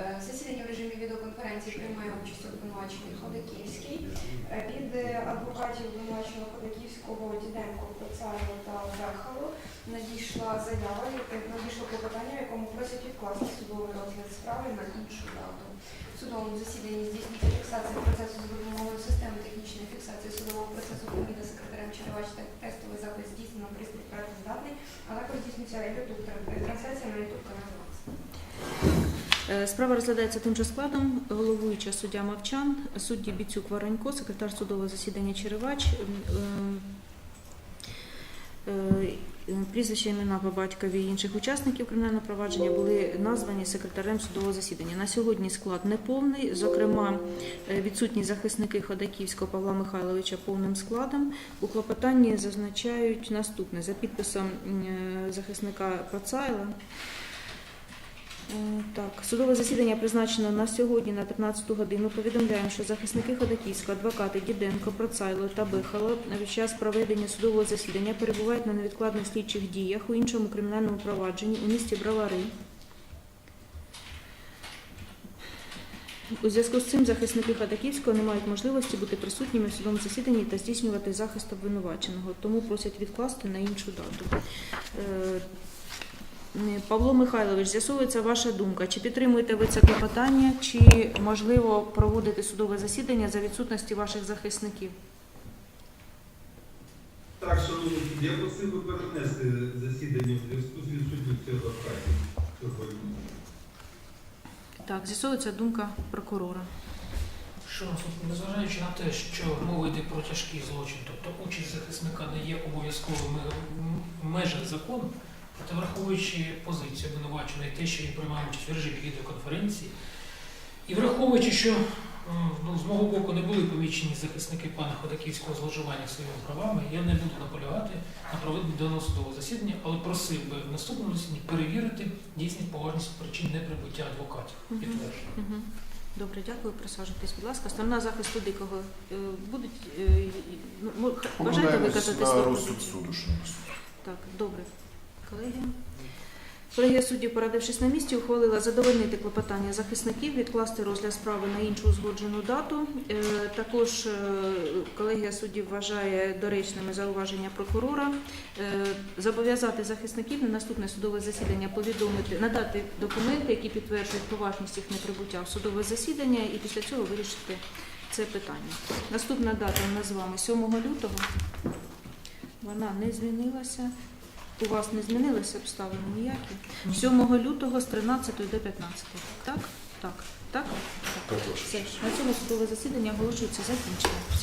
Е, Засідання в режимі відеоконференції приймає участь обвинувачений Ходаківський. Е, Від е, адвокатів обвинуваченого Ходаківського Діденко, Процаєва та Вехало надійшла заява, е, надійшло клопотання, в якому просять відкласти судовий розгляд справи на іншу дату. В судовому засіданні здійснюється фіксація процесу з допомогою системи технічної фіксації судового процесу поміда секретарем Черевач та тестовий запис здійснено пристрій працездатний, а також здійснюється трансляція на YouTube каналі Справа розглядається тим же складом. Головуюча суддя Мовчан, судді Біцюк Варанько, секретар судового засідання Черевач. е, е, Прізвища, імена по батькові інших учасників кримінального провадження були названі секретарем судового засідання. На сьогодні склад неповний, зокрема, е, відсутні захисники Ходаківського Павла Михайловича повним складом. У клопотанні зазначають наступне за підписом е, захисника Пацайла. Е, Так, судове засідання призначено на сьогодні на 15 годину. Повідомляємо, що захисники Ходаківського, адвокати Діденко, Процайло та Бихало під час проведення судового засідання перебувають на невідкладних слідчих діях у іншому кримінальному провадженні у місті Бровари. У зв'язку з цим захисники Ходаківського не мають можливості бути присутніми в судовому засіданні та здійснювати захист обвинуваченого, тому просять відкласти на іншу дату. Е, Павло Михайлович, з'ясовується ваша думка. Чи підтримуєте ви це клопотання, чи можливо проводити судове засідання за відсутності ваших захисників? Так, шановні я просив би перенести засідання в зв'язку з відсутністю адвокатів сьогодні. Так, з'ясовується думка прокурора. Що незважаючи на те, що мова йде про тяжкий злочин, тобто участь захисника не є обов'язковим в межах закону, проте враховуючи позицію обвинуваченої, те, що він приймає участь в режимі відеоконференції, і враховуючи, що ну, з мого боку не були помічені захисники пана Ходаківського зловживання своїми правами, я не буду наполягати на проведенні даного судового засідання, але просив би в наступному засіданні перевірити дійсність поважність причин неприбуття адвокатів. Підтверджую. Угу. Добре, дякую. Присаджуйтесь, будь ласка. Сторона захисту дикого е, будуть е, ну, бажаєте виказати на розсуд суду, шановні судді. Так, добре. Колеги. Колегія суддів, порадившись на місці, ухвалила задовольнити клопотання захисників, відкласти розгляд справи на іншу узгоджену дату. Е, Також е, колегія суддів вважає доречними зауваження прокурора, Е, зобов'язати захисників на наступне судове засідання повідомити, надати документи, які підтверджують поважність їх неприбуття в судове засідання, і після цього вирішити це питання. Наступна дата у нас з вами 7 лютого. Вона не змінилася. У вас не змінилися обставини ніякі. 7 лютого з 13 до 15. Так? Так. Так? Так, Все. На цьому судове засідання оголошується закінченим. Всі